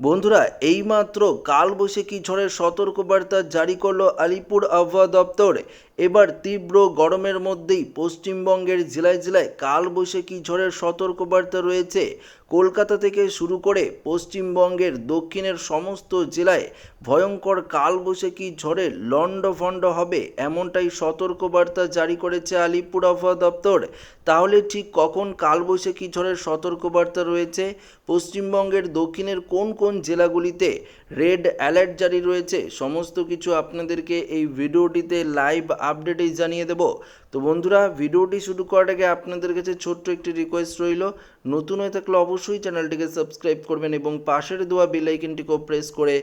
বন্ধুরা এইমাত্র কালবৈশাখী ঝড়ের সতর্কবার্তা জারি করল আলিপুর আবহাওয়া দপ্তর। এবার তীব্র গরমের মধ্যেই পশ্চিমবঙ্গের জেলায় জেলায় কালবৈশাখী ঝড়ের সতর্কবার্তা রয়েছে। কলকাতা থেকে শুরু করে পশ্চিমবঙ্গের দক্ষিণের সমস্ত জেলায় ভয়ঙ্কর কালবৈশাখী ঝড়ে লণ্ডভণ্ড হবে এমনটাই সতর্কবার্তা জারি করেছে আলিপুর আবহাওয়া দপ্তর। তাহলে ঠিক কখন কালবৈশাখী ঝড়ের সতর্কবার্তা রয়েছে? পশ্চিমবঙ্গের দক্ষিণের কোন কোন জেলাগুলিতে রেড অ্যালার্ট জারি রয়েছে? সমস্ত কিছু আপনাদেরকে এই ভিডিওটিতে লাইভ আপডেটেই জানিয়ে দেব। তো বন্ধুরা, ভিডিওটি শুরু করার আগে আপনাদের কাছে ছোট্ট একটি রিকোয়েস্ট রইল। নতুন হয়ে থাকলে অবশ্যই চ্যানেলটিকে সাবস্ক্রাইব করবেন এবং পাশের দেওয়া বেল আইকনটিকেও প্রেস করে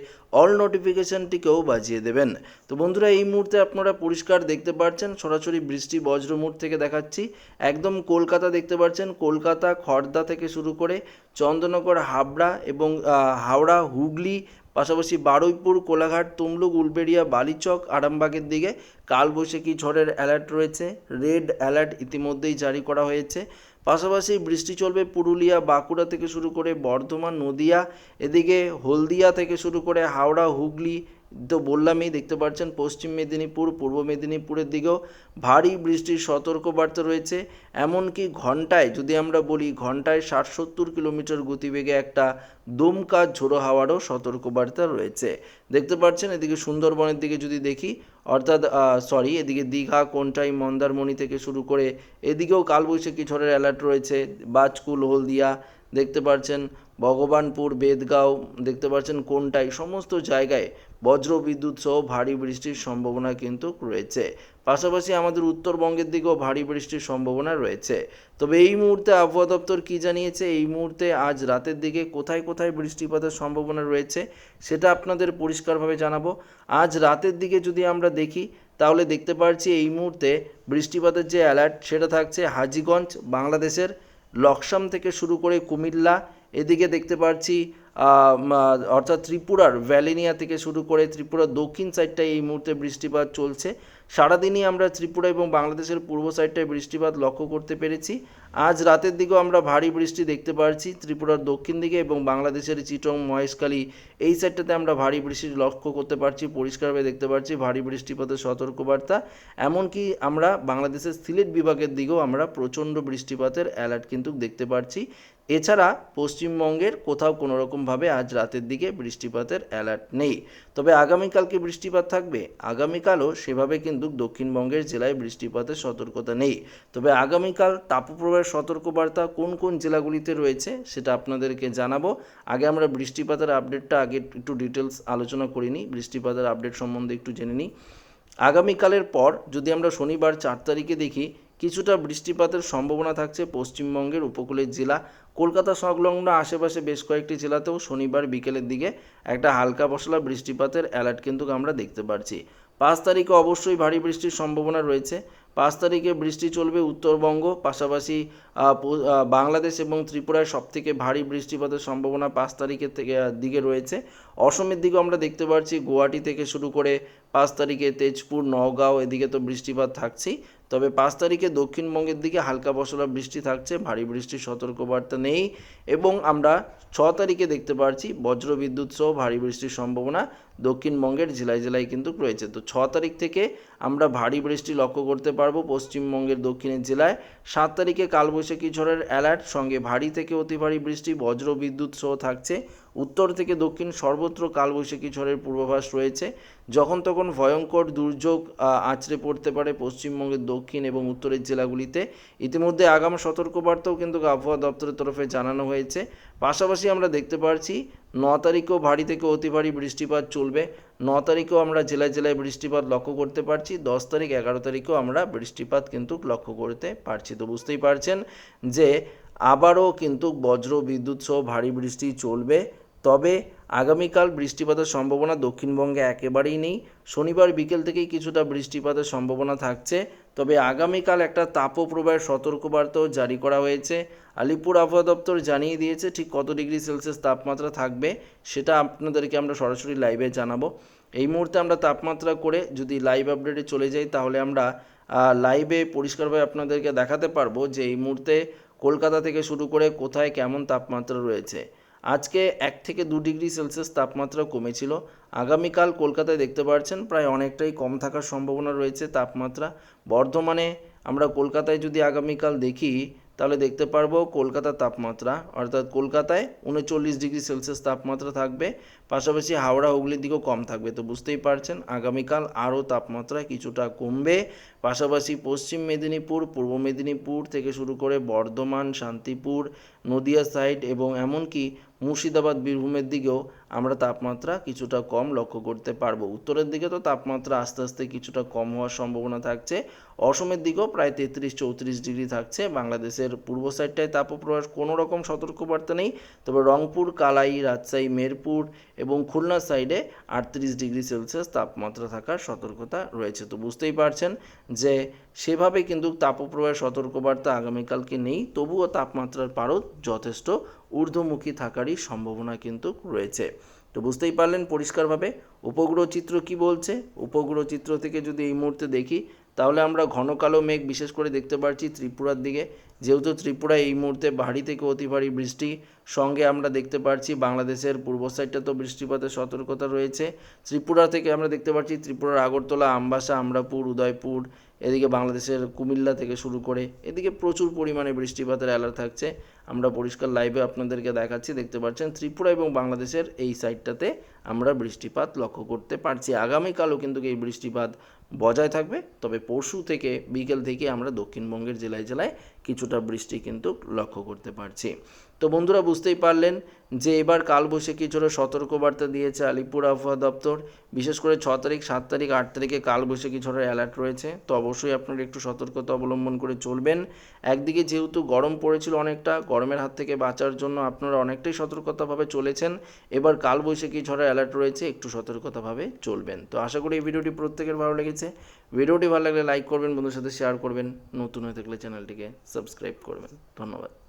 অল নোটিফিকেশনটিকেও বাজিয়ে দেবেন। তো বন্ধুরা, এই মুহূর্তে আপনারা পরিষ্কার দেখতে পাচ্ছেন সরাসরি বৃষ্টি বজ্রমুট থেকে দেখাচ্ছি। একদম কলকাতা দেখতে পাচ্ছেন কলকাতা খড়দা থেকে শুরু করে চন্দননগর হাবড়া এবং হাওড়া, হুগলি পাশাপাশি বারুইপুর, কোলাঘাট, তমলুক, উলবেড়িয়া, বালিচক, আরামবাগের দিকে কালবৈশাখী ঝড়ের অ্যালার্ট রয়েছে। রেড অ্যালার্ট ইতিমধ্যেই জারি করা হয়েছে। পাশাপাশি বৃষ্টি চলবে পুরুলিয়া, বাঁকুড়া থেকে শুরু করে বর্ধমান, নদিয়া, এদিকে হলদিয়া থেকে শুরু করে হাওড়া, হুগলি তো বললামই, দেখতে পাচ্ছেন, পশ্চিম মেদিনীপুর, পূর্ব মেদিনীপুরের দিকেও ভারী বৃষ্টির সতর্কবার্তা রয়েছে। এমনকি ঘন্টায়, যদি আমরা বলি ঘন্টায় ষাট সত্তর কিলোমিটার গতিবেগে একটা দমকা ঝোড়ো হাওয়ারও সতর্কবার্তা রয়েছে। দেখতে পাচ্ছেন, এদিকে সুন্দরবনের দিকে যদি দেখি, অর্থাৎ সরি এদিকে দীঘা, কোনটাই, মন্দারমণি থেকে শুরু করে এদিকেও কালবৈশাখী ঝড়ের অ্যালার্ট রয়েছে। বাজকুল, হলদিয়া, দেখতে পাচ্ছেন, ভগবানপুর, বেদগাঁও, দেখতে পাচ্ছেন, কোনটাই, সমস্ত জায়গায় বজ্র বিদ্যুৎ সহ ভারী বৃষ্টির সম্ভাবনা কিন্তু রয়েছে। পাশাপাশি আমাদের উত্তরবঙ্গের দিকেও ভারী বৃষ্টির সম্ভাবনা রয়েছে। তবে এই মুহূর্তে আবহাওয়া দপ্তর কী জানিয়েছে? এই মুহূর্তে আজ রাতের দিকে কোথায় কোথায় বৃষ্টিপাতের সম্ভাবনা রয়েছে সেটা আপনাদের পরিষ্কারভাবে জানাব। আজ রাতের দিকে যদি আমরা দেখি, তাহলে দেখতে পাচ্ছি এই মুহূর্তে বৃষ্টিপাতের যে অ্যালার্ট সেটা থাকছে হাজিগঞ্জ, বাংলাদেশের, লকসাম থেকে শুরু করে কুমিল্লা এদিকে দেখতে পাচ্ছি অর্থাৎ ত্রিপুরার ভ্যালিনিয়া থেকে শুরু করে ত্রিপুরার দক্ষিণ সাইডটায় এই মুহূর্তে বৃষ্টিপাত চলছে। সারাদিনই আমরা ত্রিপুরা এবং বাংলাদেশের পূর্ব সাইডটায় বৃষ্টিপাত লক্ষ্য করতে পেরেছি। আজ রাতের দিকেও আমরা ভারী বৃষ্টি দেখতে পাচ্ছি ত্রিপুরার দক্ষিণ দিকে এবং বাংলাদেশের চিটং, মহেশখালী এই সাইডটাতে আমরা ভারী বৃষ্টি লক্ষ্য করতে পারছি, পরিষ্কারভাবে দেখতে পাচ্ছি ভারী বৃষ্টিপাতের সতর্কবার্তা। এমনকি আমরা বাংলাদেশের সিলেট বিভাগের দিকেও আমরা প্রচণ্ড বৃষ্টিপাতের অ্যালার্ট কিন্তু দেখতে পাচ্ছি এছাড়া পশ্চিমবঙ্গের কোথাও কোনো রকমভাবে আজ রাতের দিকে বৃষ্টিপাতের অ্যালার্ট নেই। তবে আগামীকালকে বৃষ্টিপাত থাকবে। আগামীকালও সেভাবে কিন্তু দক্ষিণবঙ্গের জেলায় বৃষ্টিপাতের সতর্কতা নেই। তবে আগামীকাল তাপপ্রবাহের সতর্কবার্তা কোন কোন জেলাগুলিতে রয়েছে সেটা আপনাদেরকে জানাব। আগে আমরা বৃষ্টিপাতের আপডেটটা আগে একটু ডিটেলস আলোচনা করিনি। বৃষ্টিপাতের আপডেট সম্বন্ধে একটু জেনে নিই। আগামীকালের পর যদি আমরা শনিবার চার তারিখে দেখি কিছুটা বৃষ্টিপাতের সম্ভাবনা থাকছে পশ্চিমবঙ্গের উপকূলের জেলা। কলকাতা সংলগ্ন আশেপাশে বেশ কয়েকটি জেলাতেও শনিবার বিকেলের দিকে একটা হালকা পশলা বৃষ্টিপাতের অ্যালার্ট কিন্তু আমরা দেখতে পাচ্ছি পাঁচ তারিখে অবশ্যই ভারী বৃষ্টির সম্ভাবনা রয়েছে। পাঁচ তারিখে বৃষ্টি চলবে উত্তরবঙ্গ, পাশাপাশি বাংলাদেশ এবং ত্রিপুরায় সবথেকে ভারী বৃষ্টিপাতের সম্ভাবনা পাঁচ তারিখের থেকে দিকে রয়েছে। অসমের দিকেও আমরা দেখতে পাচ্ছি গুয়াহাটি থেকে শুরু করে পাঁচ তারিখে তেজপুর, নওগাঁও, এদিকে তো বৃষ্টিপাত থাকছেই। তবে পাঁচ তারিখে দক্ষিণবঙ্গের দিকে হালকা পশলা বৃষ্টি থাকছে, ভারী বৃষ্টির সতর্কবার্তা নেই এবং আমরা ছ তারিখে দেখতে পাচ্ছি বজ্রবিদ্যুৎ সহ ভারী বৃষ্টির সম্ভাবনা দক্ষিণবঙ্গের জেলায় জেলায় কিন্তু রয়েছে। তো ছ তারিখ থেকে আমরা ভারী বৃষ্টি লক্ষ্য করতে পারব পশ্চিমবঙ্গের দক্ষিণের জেলায়। সাত তারিখে কালবৈশাখী ঝড়ের অ্যালার্ট সঙ্গে ভারী থেকে অতি ভারী বৃষ্টি বজ্র বিদ্যুৎ সহ থাকছে। উত্তর থেকে দক্ষিণ সর্বত্র কালবৈশাখী ঝড়ের পূর্বাভাস রয়েছে। যখন তখন ভয়ঙ্কর দুর্যোগ আছড়ে পড়তে পারে পশ্চিমবঙ্গের দক্ষিণ এবং উত্তরের জেলাগুলিতে। ইতিমধ্যে আগাম সতর্কবার্তাও কিন্তু আবহাওয়া দপ্তরের তরফে জানানো হয়েছে। পাশাপাশি আমরা দেখতে পাচ্ছি ন তারিখেও ভারী থেকে অতি ভারী বৃষ্টিপাত চলবে। ন তারিখেও আমরা জেলায় জেলায় বৃষ্টিপাত লক্ষ্য করতে পারছি। দশ তারিখ, এগারো তারিখেও আমরা বৃষ্টিপাত কিন্তু লক্ষ্য করতে পারছি। তো বুঝতেই পারছেন যে, আবারও কিন্তু বজ্র বিদ্যুৎ সহ ভারী বৃষ্টি চলবে। তবে আগামীকাল বৃষ্টিপাতের সম্ভাবনা দক্ষিণবঙ্গে একেবারেই নেই। শনিবার বিকেল থেকেই কিছুটা বৃষ্টিপাতের সম্ভাবনা থাকছে। তবে আগামীকাল একটা তাপপ্রবাহের সতর্কবার্তাও জারি করা হয়েছে। আলিপুর আবহাওয়া দপ্তর জানিয়ে দিয়েছে, ঠিক কত ডিগ্রি সেলসিয়াস তাপমাত্রা থাকবে সেটা আপনাদেরকে আমরা সরাসরি লাইভে জানাব। এই মুহূর্তে আমরা তাপমাত্রা করে যদি লাইভ আপডেটে চলে যাই, তাহলে আমরা লাইভে পরিষ্কারভাবে আপনাদেরকে দেখাতে পারব যে এই মুহূর্তে কলকাতা থেকে শুরু করে কোথায় কেমন তাপমাত্রা রয়েছে। আজকে এক থেকে দু ডিগ্রি সেলসিয়াস তাপমাত্রা কমেছিল। আগামীকাল কলকাতায় দেখতে পাচ্ছেন প্রায় অনেকটাই কম থাকার সম্ভাবনা রয়েছে তাপমাত্রা। বর্ধমানে আমরা কলকাতায় যদি আগামীকাল দেখি, তাহলে দেখতে পারব কলকাতার তাপমাত্রা, অর্থাৎ কলকাতায় উনচল্লিশ ডিগ্রি সেলসিয়াস তাপমাত্রা থাকবে, পাশাপাশি হাওড়া হুগলির দিকেও কম থাকবে। তো বুঝতেই পারছেন, আগামীকাল আরও তাপমাত্রা কিছুটা কমবে। পাশাপাশি পশ্চিম মেদিনীপুর, পূর্ব মেদিনীপুর থেকে শুরু করে বর্ধমান, শান্তিপুর, নদিয়া সাইড এবং এমনকি মুর্শিদাবাদ, বীরভূমের দিকেও আমরা তাপমাত্রা কিছুটা কম লক্ষ্য করতে পারব। উত্তরের দিকে তো তাপমাত্রা আস্তে আস্তে কিছুটা কম হওয়ার সম্ভাবনা থাকছে। অসমের দিকেও প্রায় তেত্রিশ, চৌত্রিশ ডিগ্রি থাকছে। বাংলাদেশের পূর্ব সাইডটায় তাপপ্রবাহ কোনো রকম সতর্কবার্তা নেই। তবে রংপুর, কালাই, রাজশাহী, মেরপুর এবং খুলনা সাইডে আটত্রিশ ডিগ্রি সেলসিয়াস তাপমাত্রা থাকার সতর্কতা রয়েছে। তো বুঝতেই পারছেন যে সেভাবে কিন্তু তাপপ্রবাহের সতর্কবার্তা আগামীকালকে নেই, তবুও তাপমাত্রার পারদ যথেষ্ট। ঊর্ধ্বমুখী থাকারই সম্ভাবনা কিন্তু রয়েছে। তো বুঝতেই পারলেন পরিষ্কারভাবে উপগ্রহ চিত্র কি বলছে? উপগ্রহ চিত্র থেকে যদি এই মুহূর্তে দেখি, তাহলে আমরা ঘন কালো মেঘ বিশেষ করে দেখতে পাচ্ছি ত্রিপুরার দিকে। যেহেতু ত্রিপুরা এই মুহূর্তে ভারী থেকে অতি ভারী বৃষ্টি সঙ্গে আমরা দেখতে পাচ্ছি বাংলাদেশের পূর্ব সাইডটা তো বৃষ্টিপাতের সতর্কতা রয়েছে। ত্রিপুরা থেকে আমরা দেখতে পাচ্ছি ত্রিপুরার আগরতলা, আমবাসা, আমরাপুর, উদয়পুর, এদিকে বাংলাদেশের কুমিল্লা থেকে শুরু করে এদিকে প্রচুর পরিমাণে বৃষ্টিপাতের অ্যালার্ট থাকছে। আমরা পরিষ্কার লাইভে আপনাদেরকে দেখাচ্ছি, দেখতে পাচ্ছেন ত্রিপুরা এবং বাংলাদেশের এই সাইডটাতে আমরা বৃষ্টিপাত লক্ষ্য করতে পারছি। আগামীকালও কিন্তু এই বৃষ্টিপাত বজায় থাকবে, তবে পরশু থেকে, বিকেল থেকে আমরা দক্ষিণবঙ্গের জেলায় জেলায় কিছুটা বৃষ্টি কিন্তু লক্ষ্য করতে পারছি। তো বন্ধুরা বুঝতেই পারলেন যে এবার কালবৈশাখী ঝড়ে সতর্কবার্তা দিয়েছে আলিপুর আবহাওয়া দপ্তর। বিশেষ করে ছ তারিখ, সাত তারিখ, আট তারিখে কালবৈশাখী ঝড়ের অ্যালার্ট রয়েছে। তো অবশ্যই আপনারা একটু সতর্কতা অবলম্বন করে চলবেন। একদিকে যেহেতু গরম পড়েছিল অনেকটা, গরমের হাত থেকে বাঁচার জন্য আপনারা অনেকটাই সতর্কতাভাবে চলেছেন। এবার কালবৈশাখী ঝড়ের অ্যালার্ট রয়েছে, একটু সতর্কতাভাবে চলবেন। তো আশা করি এই ভিডিওটি প্রত্যেকের ভালো লেগেছে। ভিডিওটি ভালো লাগলে লাইক করবেন বন্ধুর সাথে শেয়ার করবেন। নতুন হয়ে থাকলে চ্যানেলটিকে সাবস্ক্রাইব করবেন। ধন্যবাদ।